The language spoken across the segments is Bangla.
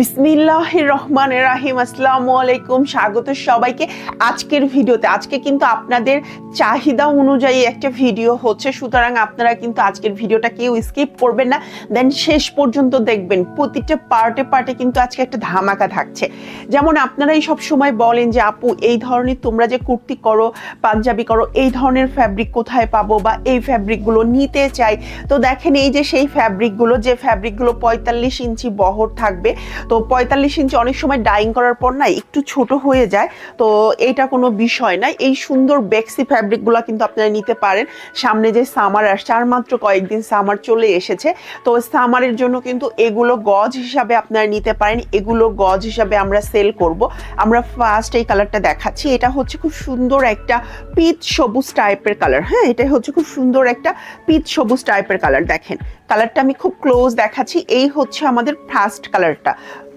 বিসমিল্লাহ রহমান রাহিম আসসালামু আলাইকুম, স্বাগত সবাইকে আজকের ভিডিওতে। আজকে কিন্তু আপনাদের চাহিদা অনুযায়ী একটা ভিডিও হচ্ছে, সুতরাং আপনারা কিন্তু আজকের ভিডিওটা কেউ স্কিপ করবেন না। দেন শেষ পর্যন্ত দেখবেন, প্রতিটা পার্টে পার্টে কিন্তু আজকে একটা ধামাকা থাকছে। যেমন আপনারাই সব সময় বলেন যে, আপু, এই ধরনের তোমরা যে কুর্তি করো, পাঞ্জাবি করো, এই ধরনের ফ্যাব্রিক কোথায় পাবো বা এই ফ্যাব্রিকগুলো নিতে চাই। তো দেখেন, এই যে সেই ফ্যাব্রিকগুলো যে ফ্যাব্রিকগুলো পঁয়তাল্লিশ ইঞ্চি বহর থাকবে তো পঁয়তাল্লিশ ইঞ্চি অনেক সময় ডাইং করার পর না একটু ছোট হয়ে যায়। তো এটা কোনো বিষয় না। এই সুন্দর বেক্সি ফ্যাব্রিকগুলো কিন্তু আপনারা নিতে পারেন। সামনে যে সামার আসছে, আর মাত্র কয়েকদিন সামার চলে এসেছে। তো সামারের জন্য কিন্তু এগুলো গজ হিসাবে আপনারা নিতে পারেন। এগুলো গজ হিসাবে আমরা সেল করব। আমরা ফার্স্ট এই কালারটা দেখাচ্ছি। এটা হচ্ছে খুব সুন্দর একটা পিচ সবুজ টাইপের কালার হ্যাঁ এটা হচ্ছে খুব সুন্দর একটা পিচ সবুজ টাইপের কালার দেখেন কালারটা আমি খুব ক্লোজ দেখাচ্ছি, এই হচ্ছে আমাদের ফার্স্ট কালারটা।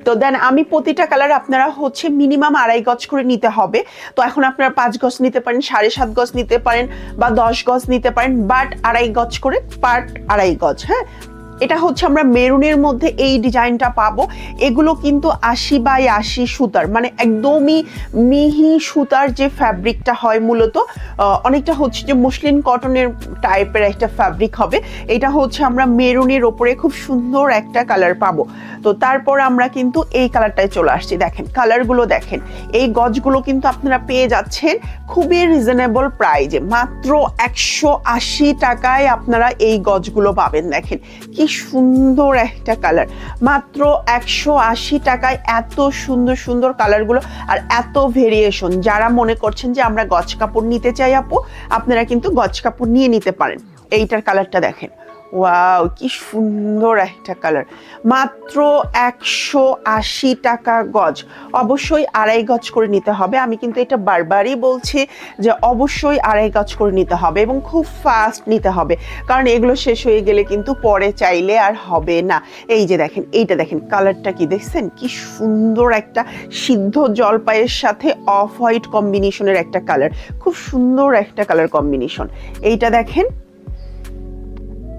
তো দেন আমি প্রতিটা কালার আপনারা হচ্ছে মিনিমাম আড়াই গজ করে নিতে হবে। তো এখন আপনারা পাঁচ গজ নিতে পারেন, সাড়ে সাত গজ নিতে পারেন বা দশ গজ নিতে পারেন বাট আড়াই গজ করে পার্ট আড়াই গজ হ্যাঁ? এটা হচ্ছে আমরা মেরুনের মধ্যে এই ডিজাইনটা পাবো। এগুলো কিন্তু আশি বাই আশি সুতার মানে একদমই মিহি সুতার যে ফ্যাব্রিকটা হয় মূলত অনেকটা হচ্ছে যে মুসলিন কটনের টাইপের একটা ফ্যাব্রিক হবে। এটা হচ্ছে আমরা মেরুনের ওপরে খুব সুন্দর একটা কালার পাবো। তো তারপর আমরা কিন্তু এই কালারটায় চলে আসছি। দেখেন, কালারগুলো দেখেন। এই গজগুলো কিন্তু আপনারা পেয়ে যাচ্ছেন খুবই রিজনেবল প্রাইজে। মাত্র একশো আশি টাকায় আপনারা এই গজগুলো পাবেন। দেখেন, কি সুন্দর একটা কালার মাত্র একশো আশি টাকায় এত সুন্দর সুন্দর কালারগুলো আর এত ভেরিয়েশন যারা মনে করছেন যে আমরা গছ কাপড় নিতে চাই আপু, আপনারা কিন্তু গছ কাপড় নিয়ে নিতে পারেন। এইটার কালারটা দেখেন। ওয়াও কি সুন্দর একটা কালার মাত্র একশো আশি টাকা গজ। অবশ্যই আড়াই গজ করে নিতে হবে। আমি কিন্তু এটা বারবারই বলছি যে অবশ্যই আড়াই গজ করে নিতে হবে এবং খুব ফাস্ট নিতে হবে। কারণ এগুলো শেষ হয়ে গেলে কিন্তু পরে চাইলে আর হবে না। এই যে দেখেন, এইটা দেখেন কালারটা কি দেখছেন? কি সুন্দর একটা সিদ্ধ জলপাইয়ের সাথে অফ হোয়াইট কম্বিনেশনের একটা কালার খুব সুন্দর একটা কালার কম্বিনেশন এইটা দেখেন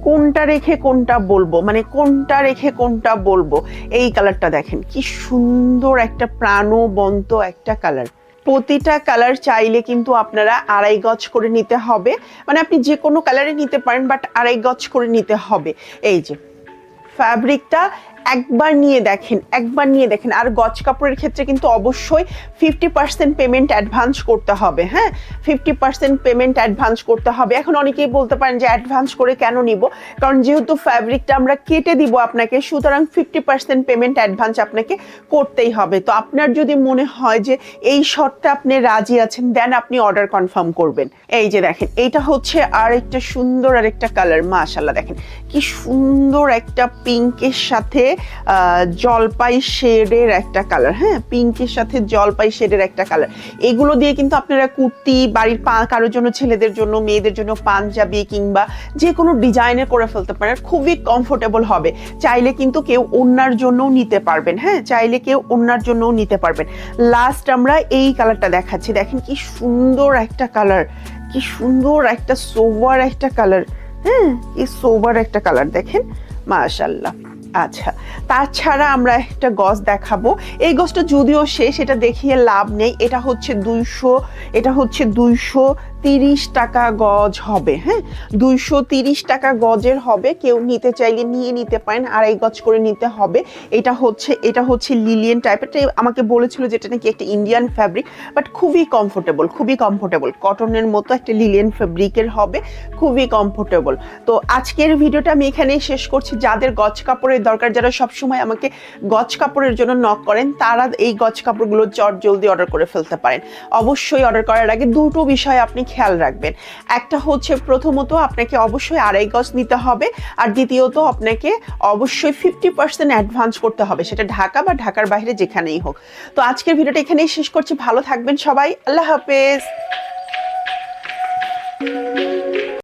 কোনটা রেখে কোনটা বলব? মানে কোনটা রেখে কোনটা বলব? এই কালারটা দেখেন, কি সুন্দর একটা প্রাণবন্ত একটা কালার প্রতিটা কালার চাইলে কিন্তু আপনারা আড়াই গজ করে নিতে হবে। মানে আপনি যে কোনো কালারে নিতে পারেন বাট আড়াই গজ করে নিতে হবে। এই যে ফ্যাব্রিকটা একবার নিয়ে দেখেন, একবার নিয়ে দেখেন। আর গজ কাপড়ের ক্ষেত্রে কিন্তু অবশ্যই ফিফটি পার্সেন্ট পেমেন্ট অ্যাডভান্স করতে হবে হ্যাঁ? ফিফটি পার্সেন্ট পেমেন্ট অ্যাডভান্স করতে হবে। এখন অনেকেই বলতে পারেন যে অ্যাডভান্স করে কেন নিব? কারণ যেহেতু ফ্যাব্রিকটা আমরা কেটে দিব আপনাকে, সুতরাং ফিফটি পার্সেন্ট পেমেন্ট অ্যাডভান্স আপনাকে করতেই হবে। তো আপনার যদি মনে হয় যে এই শর্তে আপনি রাজি আছেন দেন আপনি অর্ডার কনফার্ম করবেন। এই যে দেখেন, এইটা হচ্ছে আর একটা সুন্দর আর একটা কালার মাশাল্লাহ দেখেন। কি সুন্দর একটা পিঙ্কের সাথে জলপাই শেডের একটা কালার হ্যাঁ? পিঙ্কের সাথে জলপাই শেডের একটা কালার এগুলো দিয়ে কিন্তু আপনারা কুর্তি, বাড়ির পা কারোর জন্য, ছেলেদের জন্য, মেয়েদের জন্য, পাঞ্জাবি কিংবা যে কোনো ডিজাইনের করে ফেলতে পারেন, খুবই কমফোর্টেবল হবে। চাইলে কিন্তু কেউ অন্যার জন্যও নিতে পারবেন হ্যাঁ? চাইলে কেউ অন্যার জন্যও নিতে পারবেন। লাস্ট আমরা এই কালারটা দেখাচ্ছি। দেখেন কি সুন্দর একটা কালার কি সুন্দর একটা সোভার একটা কালার হ্যাঁ? কি সোভার একটা কালার দেখেন? মাশাল্লাহ আচ্ছা তাছাড়া আমরা একটা গজ দেখাবো। এই গজটা যদিও শেষ, এটা দেখিয়ে লাভ নেই। এটা হচ্ছে দুইশো, এটা হচ্ছে দুইশো তিরিশ টাকা গজ হবে হ্যাঁ? দুইশো তিরিশ টাকা গজের হবে। কেউ নিতে চাইলে নিয়ে নিতে পারেন, আড়াই গজ করে নিতে হবে। এটা হচ্ছে এটা হচ্ছে লিলিয়ান টাইপের আমাকে বলেছিল যেটা নাকি একটা ইন্ডিয়ান ফ্যাব্রিক বাট খুবই কমফোর্টেবল খুবই কমফোর্টেবল কটনের মতো একটা লিলিয়ান ফ্যাব্রিকের হবে, খুবই কমফোর্টেবল তো আজকের ভিডিওটা আমি এখানেই শেষ করছি। যাদের গজ কাপড়ের দরকার, যারা সবসময় আমাকে গজ কাপড়ের জন্য নক করেন, তারা এই গজ কাপড়গুলো চট জলদি অর্ডার করে ফেলতে পারেন। অবশ্যই অর্ডার করার আগে দুটো বিষয় আপনি খেয়াল রাখবেন। একটা হচ্ছে প্রথমত আপনাকে অবশ্যই আড়াই গজ নিতে হবে, আর দ্বিতীয়ত আপনাকে অবশ্যই ফিফটি পার্সেন্ট অ্যাডভান্স করতে হবে, সেটা ঢাকা বা ঢাকার বাইরে যেখানেই হোক। তো আজকের ভিডিওটা এখানেই শেষ করছি, ভালো থাকবেন সবাই, আল্লাহ হাফেজ।